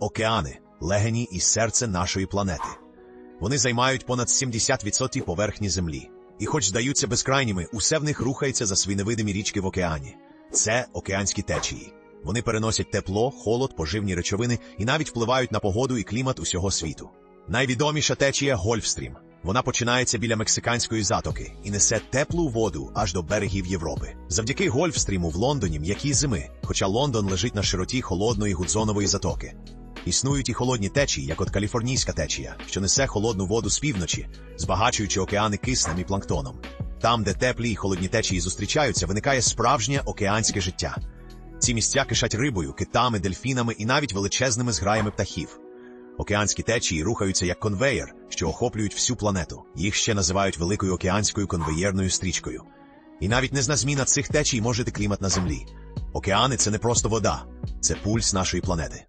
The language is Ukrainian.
Океани легені і серце нашої планети. Вони займають понад 70% поверхні Землі. І хоч здаються безкрайніми, усе в них рухається за невидимі річки в океані. Це океанські течії. Вони переносять тепло, холод, поживні речовини і навіть впливають на погоду і клімат усього світу. Найвідоміша течія Гольфстрім. Вона починається біля мексиканської затоки і несе теплу воду аж до берегів Європи. Завдяки Гольфстріму в Лондоні м'які зими, хоча Лондон лежить на широті холодної гудзонової затоки. Існують і холодні течії, як от каліфорнійська течія, що несе холодну воду з півночі, збагачуючи океани киснем і планктоном. Там, де теплі і холодні течії зустрічаються, виникає справжнє океанське життя. Ці місця кишать рибою, китами, дельфінами і навіть величезними зграями птахів. Океанські течії рухаються як конвеєр, що охоплюють всю планету. Їх ще називають великою океанською конвеєрною стрічкою. І навіть незна зміна цих течій може клімат на землі. Океани це не просто вода, це пульс нашої планети.